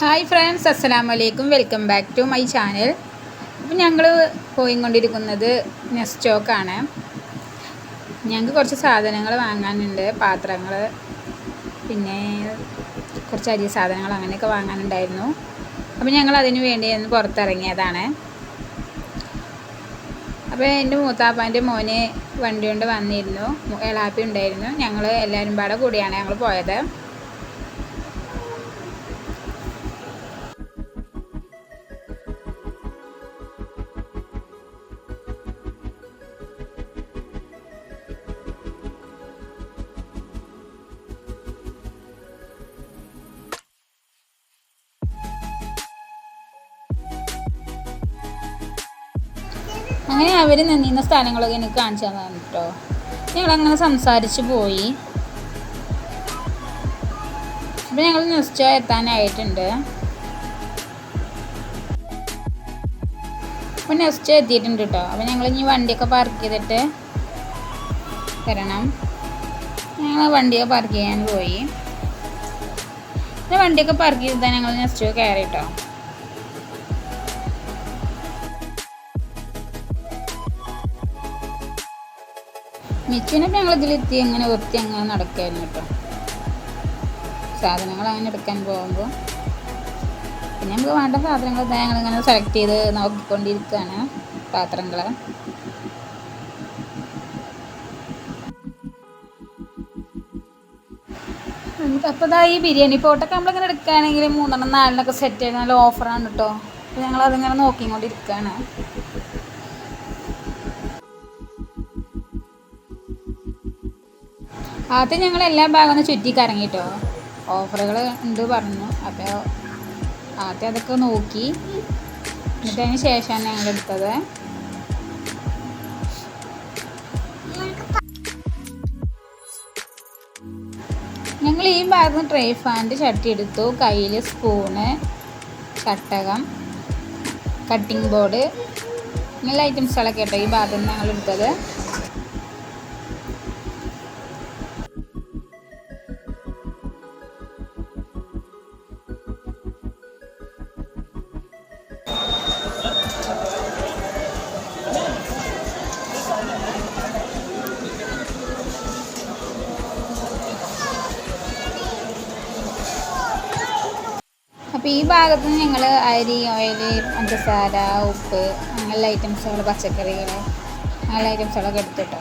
Hi friends അസ്സലാമു വലൈക്കും welcome back to my channel അപ്പോൾ ഞങ്ങൾ പോയിക്കൊണ്ടിരിക്കുന്നത് നെസ്റ്റോക്കാണ് ഞങ്ങൾക്ക് കുറച്ച് സാധനങ്ങൾ വാങ്ങാനുണ്ട്. പാത്രങ്ങൾ പിന്നെ കുറച്ച് അരി സാധനങ്ങൾ അങ്ങനെയൊക്കെ വാങ്ങാനുണ്ടായിരുന്നു. അപ്പോൾ ഞങ്ങൾ അതിന് വേണ്ടി ഒന്ന് പുറത്തിറങ്ങിയതാണ്. അപ്പോൾ എന്റെ മൂത്താപ്പാന്റെ മോനെ വണ്ടി കൊണ്ട് വന്നിരുന്നു. എളാപ്പി ഉണ്ടായിരുന്നു. ഞങ്ങൾ എല്ലാവരും പാടെ കൂടിയാണ് ഞങ്ങൾ പോയത്. അങ്ങനെ അവർ നിന്നിരുന്ന സ്ഥലങ്ങളൊക്കെ എനിക്ക് കാണിച്ചു തന്നു കേട്ടോ. ഞങ്ങളങ്ങനെ സംസാരിച്ച് പോയി. അപ്പം ഞങ്ങൾ നിശ്ചയം എത്താനായിട്ടുണ്ട്. അപ്പം നെക്സ്റ്റ് എത്തിയിട്ടുണ്ട് കേട്ടോ. അപ്പം ഞങ്ങൾ ഇനി വണ്ടിയൊക്കെ പാർക്ക് ചെയ്തിട്ട് വരണം. ഞങ്ങൾ വണ്ടിയൊക്കെ പാർക്ക് ചെയ്യാൻ പോയി. പിന്നെ വണ്ടിയൊക്കെ പാർക്ക് ചെയ്താൽ ഞങ്ങൾ നെക്സ്റ്റ് കയറി കേട്ടോ. മിച്ചുവിനൊക്കെ ഞങ്ങൾ ഇതിലെത്തി എങ്ങനെ വൃത്തി അങ്ങനെ നടക്കായിരുന്നു കേട്ടോ സാധനങ്ങൾ അങ്ങനെ എടുക്കാൻ പോകുമ്പോൾ പിന്നെ നമുക്ക് വേണ്ട സാധനങ്ങൾ ഞങ്ങൾ ഇങ്ങനെ സെലക്ട് ചെയ്ത് നോക്കിക്കൊണ്ടിരിക്കുകയാണ് പാത്രങ്ങൾ അപ്പോൾ ഇതാ ഈ ബിരിയാണി പോട്ടൊക്കെ നമ്മളിങ്ങനെ എടുക്കുകയാണെങ്കിൽ മൂന്നെണ്ണം നാലിനൊക്കെ സെറ്റ് ചെയ്ത് നല്ല ഓഫറാണ് കേട്ടോ അപ്പോൾ ഞങ്ങൾ അതിങ്ങനെ നോക്കിക്കൊണ്ടിരിക്കുകയാണ് ആദ്യം ഞങ്ങൾ എല്ലാ ഭാഗവും ഒന്ന് ചുറ്റി കറങ്ങിട്ടോ ഓഫറുകൾ ഉണ്ട് പറഞ്ഞു. അപ്പോൾ ആദ്യം അതൊക്കെ നോക്കി. എന്നിട്ട് അതിന് ശേഷമാണ് ഞങ്ങൾ എടുത്തത്. ഞങ്ങൾ ഈ ഭാഗത്ത് ട്രേ ഫാന്റെ ചട്ടി എടുത്തു. കയ്യിൽ സ്പൂണ് ചട്ടകം കട്ടിംഗ് ബോർഡ് ഇങ്ങനെയുള്ള ഐറ്റംസുകളൊക്കെ കേട്ടോ ഈ ഭാഗത്ത് നിന്ന് ഞങ്ങൾ എടുത്തത്. അപ്പോൾ ഈ ഭാഗത്ത് ഞങ്ങൾ അരി ഓയിൽ പഞ്ചസാര ഉപ്പ് അങ്ങനെയുള്ള ഐറ്റംസുകൾ പച്ചക്കറികൾ അങ്ങനെയുള്ള ഐറ്റംസുകളൊക്കെ എടുത്തിട്ടോ.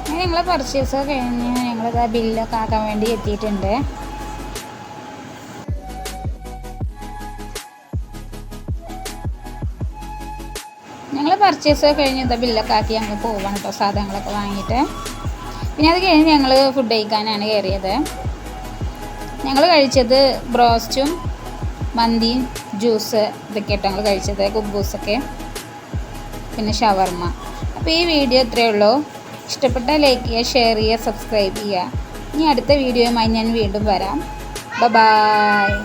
അങ്ങനെ ഞങ്ങൾ പർച്ചേസ് കഴിഞ്ഞ് ഞങ്ങളിത് ബില്ലൊക്കെ ആക്കാൻ വേണ്ടി എത്തിയിട്ടുണ്ട്. ഞങ്ങൾ പർച്ചേസ് കഴിഞ്ഞ് ഇതാ ബില്ലൊക്കെ ആക്കി ഞങ്ങൾ പോവാണ് കേട്ടോ സാധനങ്ങളൊക്കെ വാങ്ങിയിട്ട്. പിന്നെ അത് കഴിഞ്ഞ് ഞങ്ങൾ ഫുഡ് കഴിക്കാനാണ് കയറിയത് ഞങ്ങൾ കഴിച്ചത് ബ്രോസ്റ്റും മന്തിയും ജ്യൂസ് ഇതൊക്കെ ആയിട്ട് ഞങ്ങൾ കഴിച്ചത്. കുബൂസൊക്കെ പിന്നെ ഷവർമ്മ അപ്പോൾ ഈ വീഡിയോ ഇത്രയേ ഉള്ളൂ. ഇഷ്ടപ്പെട്ടാൽ ലൈക്ക് ചെയ്യുക ഷെയർ ചെയ്യുക സബ്സ്ക്രൈബ് ചെയ്യുക. ഇനി അടുത്ത വീഡിയോയുമായി ഞാൻ വീണ്ടും വരാം. ബ ബായ്